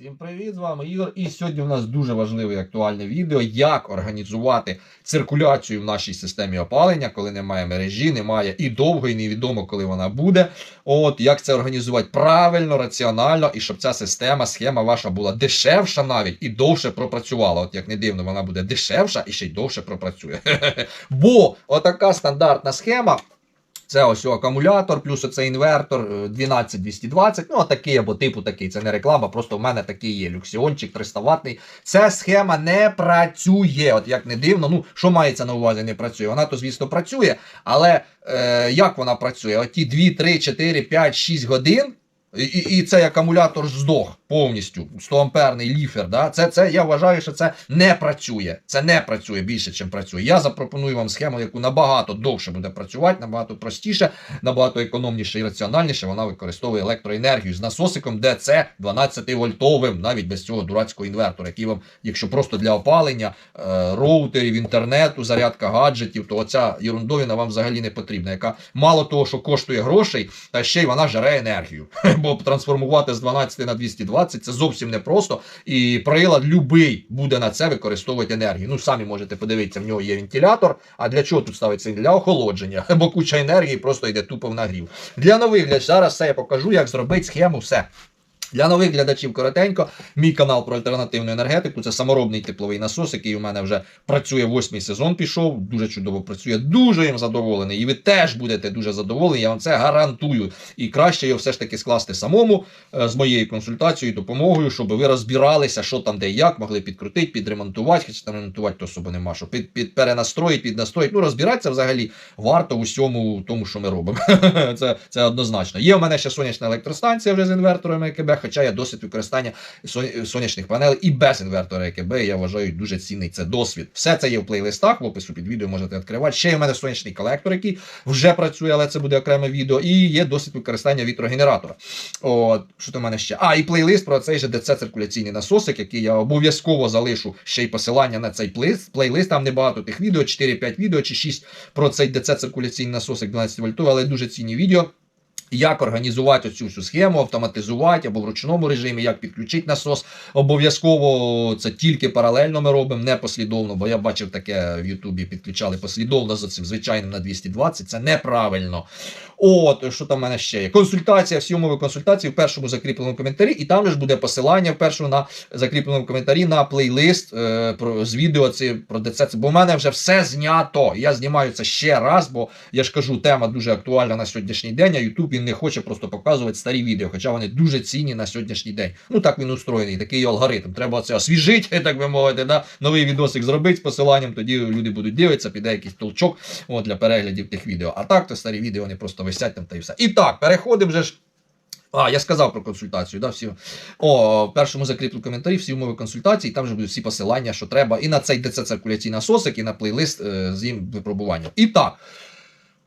Всім привіт, з вами Ігор. І сьогодні у нас дуже важливе і актуальне відео, як організувати циркуляцію в нашій системі опалення, коли немає мережі, немає і довго, і невідомо, коли вона буде. От як це організувати правильно, раціонально, і щоб ця система, схема ваша була дешевша навіть і довше пропрацювала. От як не дивно, вона буде дешевша і ще й довше пропрацює. Бо отака стандартна схема. Це ось акумулятор, плюс оце інвертор е, 12220. Ну, такий або типу такий. Це не реклама, просто в мене такий є. Люксіончик 300 ватний. Ця схема не працює. От як не дивно, ну що мається на увазі, не працює. Вона то, звісно, працює, але е, як вона працює? Оті 2, 3, 4, 5, 6 годин. І, і, цей акумулятор здох повністю 100 амперний ліфер. Да? Це, це я вважаю, що це не працює. Це не працює більше, ніж працює. Я запропоную вам схему, яку набагато довше буде працювати, набагато простіше, набагато економніше і раціональніше. Вона використовує електроенергію з насосиком ДЦ 12 вольтовим, навіть без цього дурацького інвертора, який вам, якщо просто для опалення е, роутерів, інтернету, зарядка гаджетів, то оця ерундовина вам взагалі не потрібна, яка мало того, що коштує грошей, та ще й вона жере енергію. Бо трансформувати з 12 на 220 це зовсім непросто. І прилад любий буде на це використовувати енергію. Ну, самі можете подивитися, в нього є вентилятор. А для чого тут ставиться? Для охолодження, бо куча енергії просто йде тупо в нагрів. Для нових зараз все я покажу, як зробити схему, все. Для нових глядачів коротенько, мій канал про альтернативну енергетику. Це саморобний тепловий насос, який у мене вже працює восьмий сезон. Пішов, дуже чудово працює. Дуже їм задоволений. І ви теж будете дуже задоволені. Я вам це гарантую. І краще його все ж таки скласти самому е, з моєю консультацією, допомогою, щоб ви розбиралися, що там, де як, могли підкрутити, підремонтувати, хоча там ремонтувати то особо нема, що під, під перенастроїть, піднастроїть. Ну, розбиратися взагалі варто усьому тому, що ми робимо. це, це однозначно. Є у мене ще сонячна електростанція вже з інверторами ЕКБ, хоча є досвід використання сонячних панелей і без інвертора ЕКБ. Я вважаю дуже цінний це досвід. Все це є в плейлистах, в опису під відео можете відкривати. Ще є в мене сонячний колектор, який вже працює, але це буде окреме відео. І є досвід використання вітрогенератора. От, що там в мене ще? А, і плейлист про цей же ДЦ циркуляційний насосик, який я обов'язково залишу ще й посилання на цей плейлист. Плейлист там небагато тих відео, 4-5 відео чи 6 про цей ДЦ циркуляційний насосик 12 вольтовий, але дуже цінні відео. Як організувати цю всю схему, автоматизувати або в ручному режимі, як підключити насос. Обов'язково це тільки паралельно ми робимо, не послідовно, бо я бачив таке в Ютубі, підключали послідовно за цим звичайним на 220. Це неправильно. От, що там в мене ще є? Консультація, всі умови консультації в першому закріпленому коментарі, і там ж буде посилання в першому на закріпленому коментарі на плейлист е, про, з відео ці, про ДЦ. Бо в мене вже все знято. Я знімаю це ще раз, бо я ж кажу, тема дуже актуальна на сьогоднішній день, а Ютуб він не хоче просто показувати старі відео, хоча вони дуже цінні на сьогоднішній день. Ну так він устроєний, такий алгоритм. Треба це освіжити, так би мовити, да? новий відосик зробити з посиланням, тоді люди будуть дивитися, піде якийсь толчок от, для переглядів тих відео. А так, то старі відео вони просто висять там та і все. І так, переходимо вже ж. А, я сказав про консультацію, да, всі. О, в першому закріпленому коментарі всі умови консультації, там вже будуть всі посилання, що треба, і на цей ДЦ циркуляційний насосик, і на плейлист е, з їм випробуванням. І так.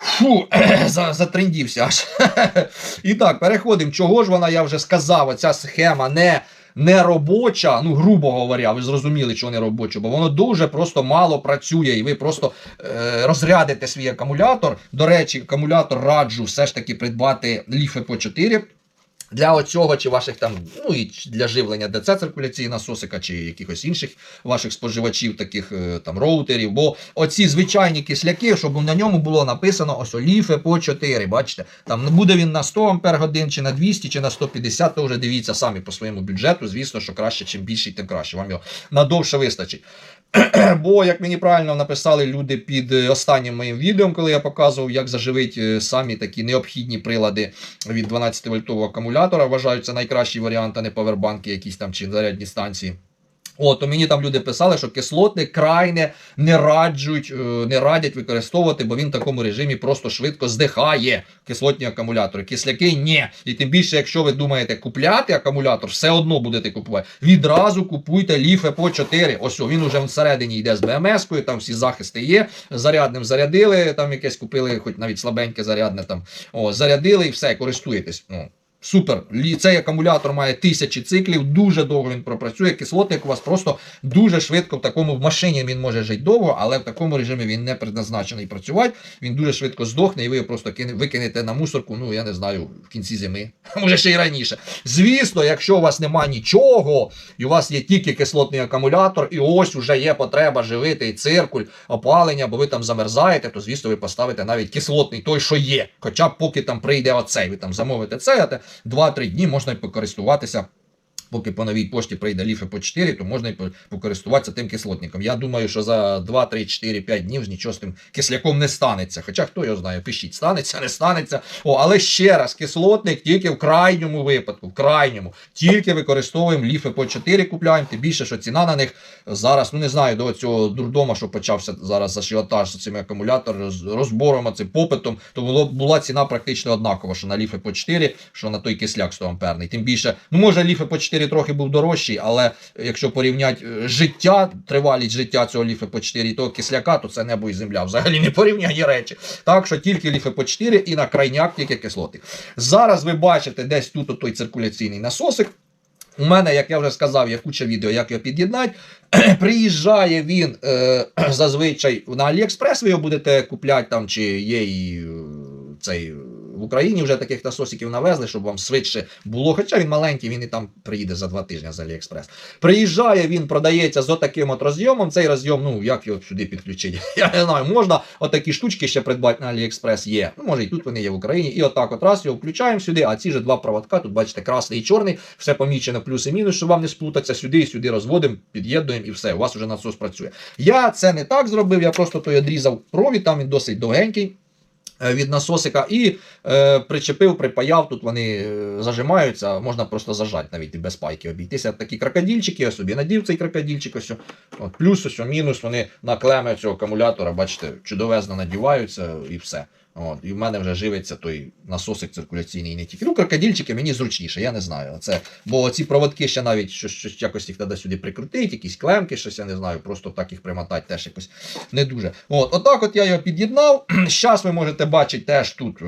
Фу, за- затрендівся аж. І так, переходимо. Чого ж вона, я вже сказав, оця схема не, не робоча, ну, грубо говоря, ви зрозуміли, що не робоча, бо воно дуже просто мало працює, і ви просто е, розрядите свій акумулятор. До речі, акумулятор раджу все ж таки придбати ліфи по 4. Для оцього чи ваших там, ну і для живлення ДЦ циркуляції насосика, чи якихось інших ваших споживачів, таких е, там роутерів. Бо оці звичайні кисляки, щоб на ньому було написано ось ліфи по 4. Бачите, там буде він на 100 Ампер чи на 200, чи на 150, то вже дивіться самі по своєму бюджету. Звісно, що краще, чим більший, тим краще. Вам його надовше вистачить. Бо, як мені правильно написали люди під е, останнім моїм відео, коли я показував, як заживити е, самі такі необхідні прилади від 12 вольтового акумулятора, вважаються найкращий варіант, а не повербанки, якісь там чи зарядні станції. От, то мені там люди писали, що кислотник крайне не раджуть, е, не радять використовувати, бо він в такому режимі просто швидко здихає кислотні акумулятори. Кисляки ні. І тим більше, якщо ви думаєте купляти акумулятор, все одно будете купувати. Відразу купуйте ліфе по 4. Ось він уже всередині йде з БМС-кою, там всі захисти є. Зарядним зарядили, там якесь купили, хоч навіть слабеньке зарядне там. О, зарядили і все, користуєтесь. Ну, Супер. Цей акумулятор має тисячі циклів, дуже довго він пропрацює. Кислотник у вас просто дуже швидко в такому в машині він може жити довго, але в такому режимі він не предназначений працювати. Він дуже швидко здохне, і ви його просто кине- викинете на мусорку. Ну я не знаю, в кінці зими, може ще й раніше. Звісно, якщо у вас немає нічого, і у вас є тільки кислотний акумулятор, і ось уже є потреба живити і циркуль, опалення, бо ви там замерзаєте, то звісно ви поставите навіть кислотний той, що є. Хоча поки там прийде оцей, ви там замовите те 2-3 дні можна й покористуватися. Поки по новій пошті прийде ліфи по 4, то можна і покористуватися тим кислотником. Я думаю, що за 2, 3, 4, 5 днів нічого з тим кисляком не станеться. Хоча хто його знає, пишіть, станеться, не станеться. О, але ще раз, кислотник тільки в крайньому випадку, в крайньому. Тільки використовуємо ліфи по 4 купляємо, тим більше, що ціна на них зараз, ну не знаю, до цього дурдома, що почався зараз ажіотаж з цими акумуляторами, розбором, цим попитом, то було, була ціна практично однакова, що на ліфи по 4, що на той кисляк 100 амперний. Тим більше, ну може ліфи по 4 трохи був дорожчий, але якщо порівняти е, життя, тривалість життя цього ліфи по 4 і того кисляка, то це небо і земля. Взагалі не порівняні речі. Так що тільки ліфи по 4 і на крайняк тільки кислоти. Зараз ви бачите десь тут той циркуляційний насосик. У мене, як я вже сказав, є куча відео, як його під'єднати. Приїжджає він е, зазвичай на Аліекспрес, ви його будете купляти там, чи є і е, цей. Україні вже таких насосиків навезли, щоб вам швидше було. Хоча він маленький, він і там приїде за два тижні з Аліекспрес. Приїжджає, він продається з отаким от розйомом. Цей розйом, ну як його сюди підключити? Я не знаю, можна отакі штучки ще придбати на Аліекспрес є. Ну, може і тут вони є в Україні. І отак от раз його включаємо сюди, а ці ж два проводка, тут бачите, красний і чорний, все помічено плюс і мінус, щоб вам не сплутатися сюди і сюди розводимо, під'єднуємо і все. У вас вже насос працює. Я це не так зробив, я просто той одрізав провід, там він досить довгенький. Е, Від насосика і е, причепив, припаяв. Тут вони е, зажимаються, можна просто зажати навіть без пайки обійтися. Такі крокодильчики, я собі надів цей крокодильчик. Ось, от, плюс, ось, мінус, вони на клеми цього акумулятора, бачите, чудовезно надіваються і все. От, і в мене вже живиться той насосик циркуляційний не тільки. Ну, крокодильчики мені зручніше, я не знаю. Це, бо ці проводки ще навіть щось, щось якось їх треба сюди прикрутити, якісь клемки, щось я не знаю, просто так їх примотати теж якось не дуже. От, отак от я його під'єднав. Зараз ви можете бачити теж тут е,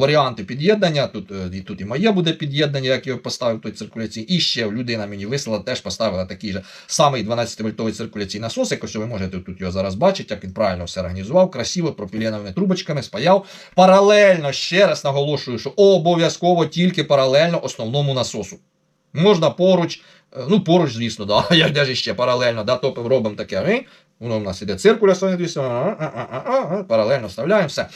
варіанти під'єднання. Тут, е, і тут і моє буде під'єднання, як його поставив той циркуляційний. І ще людина мені вислала, теж поставила такий же самий 12-вольтовий циркуляційний насосик. Ось ви можете тут його зараз бачити, як він правильно все організував, красиво, пропіленовими трубочками, спаяв. Паралельно, ще раз наголошую, що обов'язково тільки паралельно основному насосу. Можна поруч, е, ну поруч, звісно, да, як навіть ще паралельно, да, топимо, робимо таке. Воно в нас іде циркуля, соня, дві, соня, а, а, а, а, а, паралельно вставляємо все.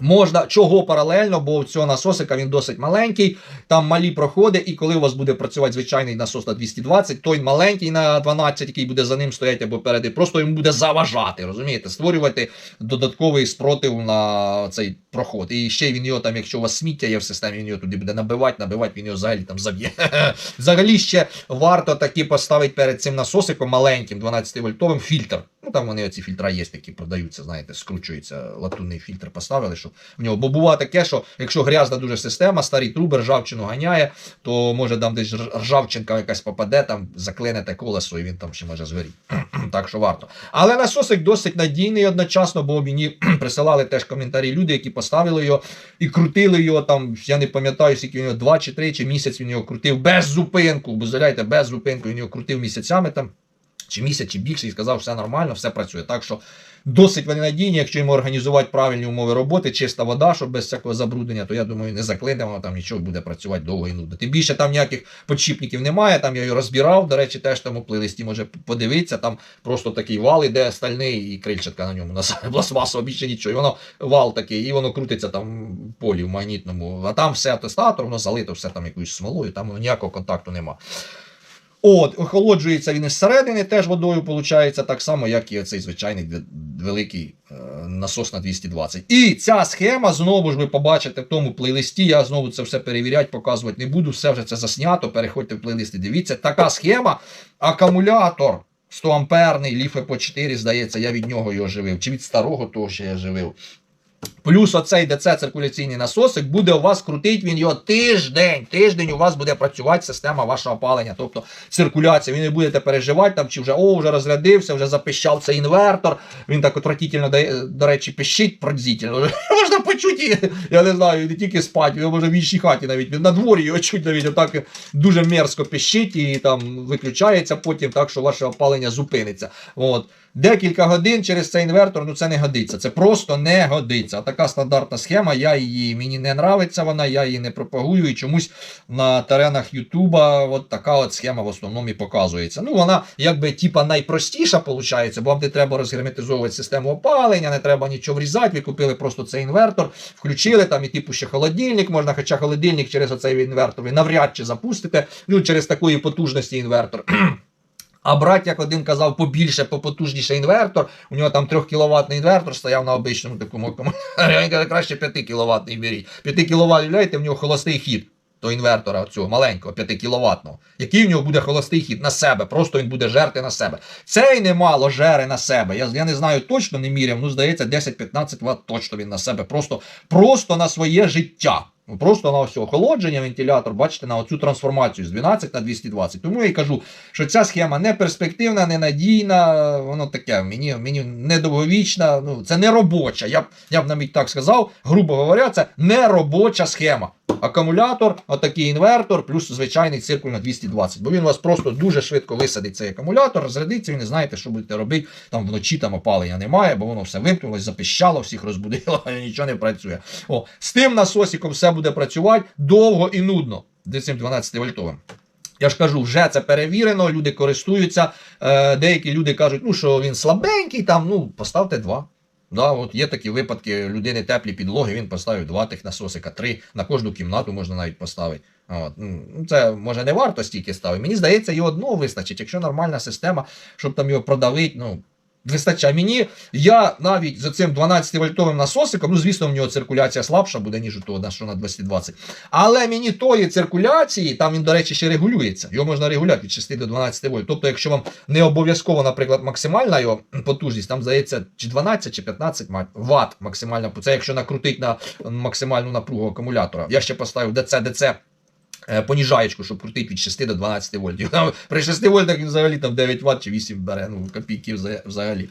Можна чого паралельно, бо у цього насосика він досить маленький, там малі проходи, і коли у вас буде працювати звичайний насос на 220, той маленький на 12, який буде за ним стояти або переди, просто йому буде заважати, розумієте, створювати додатковий спротив на цей проход. І ще він його там, якщо у вас сміття є в системі, він його туди буде набивати, набивати, він його взагалі там заб'є. Взагалі ще варто таки поставити перед цим насосиком маленьким 12-вольтовим фільтр. Ну там вони оці фільтра є, які продаються, знаєте, скручується латунний фільтр, поставили, щоб в нього. Бо буває таке, що якщо грязна дуже система, старі труби, ржавчину ганяє, то може там десь ржавчинка якась попаде, там заклинете колесо, і він там ще може згоріти. так що варто. Але насосик досить надійний одночасно, бо мені присилали теж коментарі люди, які поставили його і крутили його там. Я не пам'ятаю, скільки він його 2 чи 3 чи місяць він його крутив без зупинку. Бо заляйте, без зупинку він його крутив місяцями там. Чи місяць, чи більше, і сказав, все нормально, все працює. Так що досить вони надійні, якщо йому організувати правильні умови роботи, чиста вода, щоб без всякого забруднення, то я думаю, не заклинемо, там нічого буде працювати довго і нудно. Тим більше там ніяких подшипників немає, там я його розбирав, до речі, теж там у плейлисті може подивитися, там просто такий вал іде стальний і крильчатка на ньому, на пластмасово, більше нічого. І воно вал такий, і воно крутиться там в полі в магнітному, а там все атестатор, воно залито все там якоюсь смолою, там ніякого контакту нема. От, охолоджується він із середини теж водою, виходить, так само, як і цей звичайний великий е, насос на 220. І ця схема, знову ж ви побачите в тому плейлисті, я знову це все перевіряти, показувати не буду, все вже це заснято, переходьте в плейлист і дивіться. Така схема, акумулятор 100 амперний, ліфе по 4, здається, я від нього його живив. Чи від старого того ще я живив. Плюс оцей ДЦ циркуляційний насосик буде у вас крутить він його тиждень. Тиждень у вас буде працювати система вашого опалення, тобто циркуляція. Ви не будете переживати там, чи вже о, вже розрядився, вже запищав цей інвертор. Він так отвратительно, до речі, пищить пронзительно. Можна почути, я не знаю, не тільки спати, його може в іншій хаті навіть. На дворі його чуть навіть отак дуже мерзко пищить і там виключається потім, так що ваше опалення зупиниться. От. Декілька годин через цей інвертор, ну це не годиться. Це просто не годиться. Така стандартна схема. Я її мені не нравиться вона, я її не пропагую. І чомусь на теренах Ютуба от така от схема в основному і показується. Ну вона якби типа найпростіша виходить, бо вам не треба розгерметизовувати систему опалення, не треба нічого врізати. Ви купили просто цей інвертор, включили там і типу ще холодильник можна, хоча холодильник через оцей інвертор ви навряд чи запустите. Ну через такої потужності інвертор. А брать, як один казав, побільше, попотужніше інвертор. У нього там 3 кВт інвертор стояв на обичному такому акумуляторі. Він каже, краще 5 кВт беріть. 5 кВт, уявляєте, в нього холостий хід. До інвертора цього маленького 5 кВт. Який в нього буде холостий хід на себе, просто він буде жерти на себе. Цей немало жере на себе. Я, я не знаю точно, не міряв, ну здається, 10-15 Вт точно він на себе. Просто, просто на своє життя. Ну, Просто на ось охолодження, вентилятор, бачите, на оцю трансформацію з 12 на 220. Тому я й кажу, що ця схема не перспективна, не надійна, воно таке, мені, мені недовговічна, ну, це не робоча. Я б, я б навіть так сказав, грубо говоря, це не робоча схема. Акумулятор, отакий інвертор, плюс звичайний циркуль на 220. Бо він у вас просто дуже швидко висадить цей акумулятор, розрядиться, ви не знаєте, що будете робити. Там вночі там опалення немає, бо воно все вимкнулось, запищало, всіх розбудило, нічого не працює. О, з тим насосиком все буде працювати довго і нудно. Де цим 12 вольтовим. Я ж кажу, вже це перевірено, люди користуються. Е, деякі люди кажуть, ну що він слабенький, там, ну, поставте два. Да, от є такі випадки, людини теплі підлоги, він поставив два тих насосика, три на кожну кімнату можна навіть поставити. От. ну, Це може не варто стільки ставити. Мені здається, і одного вистачить. Якщо нормальна система, щоб там його продавити, ну. Вистачає мені, я навіть за цим 12-вольтовим насосиком, ну звісно, в нього циркуляція слабша буде, ніж у того, що на 220. Але мені тої циркуляції, там він, до речі, ще регулюється. Його можна регулювати від 6 до 12 вольт. Тобто, якщо вам не обов'язково, наприклад, максимальна його потужність, там здається, чи 12, чи 15 ватт максимальна. Це якщо накрутить на максимальну напругу акумулятора. Я ще поставив DC е, поніжаєчку, щоб крутити від 6 до 12 вольтів. При 6 вольтах взагалі там 9 ватт чи 8 бере, ну копійки взагалі.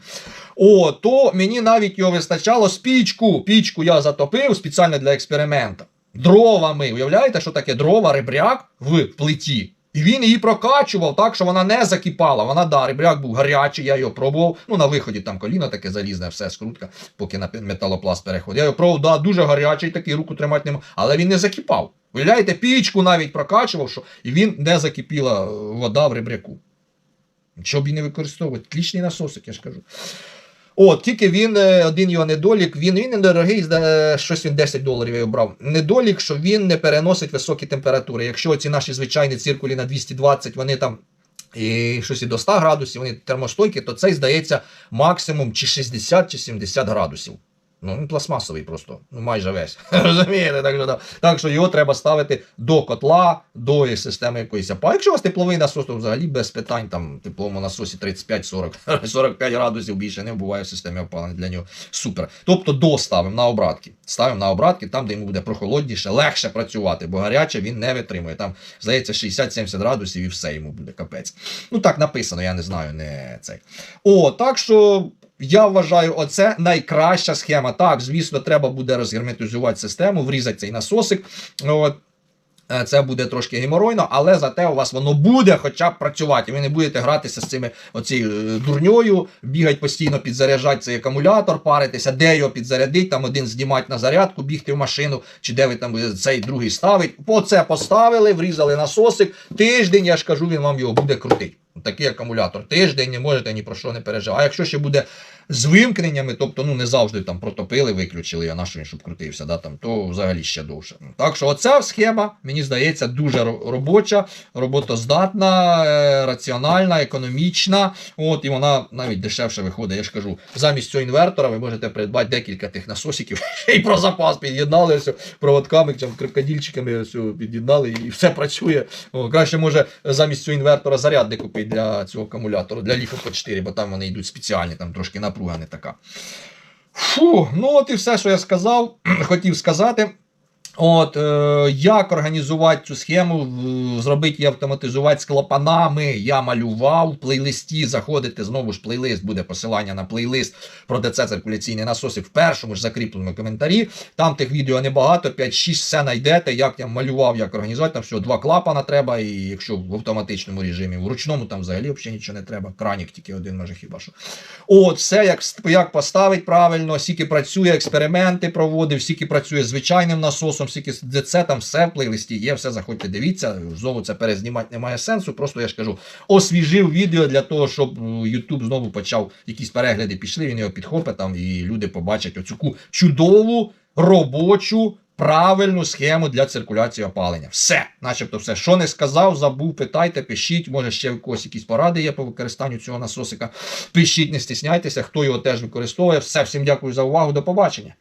О, то мені навіть його вистачало з пічку. Пічку я затопив спеціально для експерименту. Дровами. Уявляєте, що таке дрова, ребряк в плиті? І він її прокачував так, що вона не закипала. Вона, да, ребряк був гарячий, я його пробував. Ну, на виході там коліно таке залізне, все, скрутка, поки на металопласт переходить. Я його пробував, да, дуже гарячий, такий руку тримати не мог, але він не закипав. Уявляєте, пічку навіть прокачував, що і він не закипіла е, вода в ребряку. Щоб і не використовувати. Клічний насосик, я ж кажу. От, тільки він, е, один його недолік, він, він недорогий, щось він 10 доларів я брав. Недолік, що він не переносить високі температури. Якщо ці наші звичайні циркулі на 220, вони там і щось і до 100 градусів, вони термостойкі, то цей здається максимум чи 60, чи 70 градусів. Ну, він пластмасовий просто, ну майже весь. Розумієте? Так що, да. так що його треба ставити до котла, до системи якоїсь опа. Якщо у вас тепловий насос, то взагалі без питань, там тепловому насосі 35-40, 45 градусів більше не буває в системі опалення для нього. Супер. Тобто доставимо на обратки. Ставимо на обратки, там, де йому буде прохолодніше, легше працювати, бо гаряче він не витримує. Там, здається, 60-70 градусів і все йому буде капець. Ну так написано, я не знаю, не цей. О, так що. Я вважаю, оце найкраща схема. Так, звісно, треба буде розгерметизувати систему, врізати цей насосик. От. Е, Це буде трошки геморойно, але зате у вас воно буде хоча б працювати. Ви не будете гратися з цими оцією е, дурньою, бігати постійно, підзаряджати цей акумулятор, паритися, де його підзарядити, там один знімати на зарядку, бігти в машину, чи де ви там е, цей другий ставить. По це поставили, врізали насосик. Тиждень, я ж кажу, він вам його буде крутити. Такий акумулятор. Тиждень не можете ні про що не переживати. А якщо ще буде з вимкненнями, тобто ну не завжди там протопили, виключили його, на що він щоб крутився, да, там, то взагалі ще довше. Так що оця схема, мені здається, дуже робоча, роботоздатна, е, раціональна, економічна. От, і вона навіть дешевше виходить. Я ж кажу, замість цього інвертора ви можете придбати декілька тих насосиків і про запас під'єднали все, проводками, там, під'єднали і все працює. О, краще може замість цього інвертора зарядник купити для цього акумулятора, для ліфо по 4, бо там вони йдуть спеціальні, там трошки напруга не така. Фу, ну от і все, що я сказав, хотів сказати. От, е, як організувати цю схему, зробити її автоматизувати з клапанами. Я малював в плейлисті. Заходите знову ж плейлист, буде посилання на плейлист про ДЦ циркуляційні насоси в першому ж закріпленому коментарі. Там тих відео небагато, 5-6 все знайдете. Як я малював, як організувати. Там всього два клапана треба, і якщо в автоматичному режимі, в ручному там взагалі взагалі нічого не треба. Кранік тільки один може хіба що. От, все, як, як поставить правильно, скільки працює, експерименти проводив, скільки працює звичайним насосом, скільки з ДЦ, там все в плейлисті є, все заходьте, дивіться. Знову це перезнімати немає сенсу. Просто я ж кажу, освіжив відео для того, щоб е, YouTube знову почав якісь перегляди пішли, він його підхопить там, і люди побачать оцю чудову робочу. Правильну схему для циркуляції опалення. Все, начебто, все. Що не сказав, забув, питайте, пишіть. Може, ще в когось якісь поради є по використанню цього насосика. Пишіть, не стісняйтеся, хто його теж використовує. Все, всім дякую за увагу. До побачення.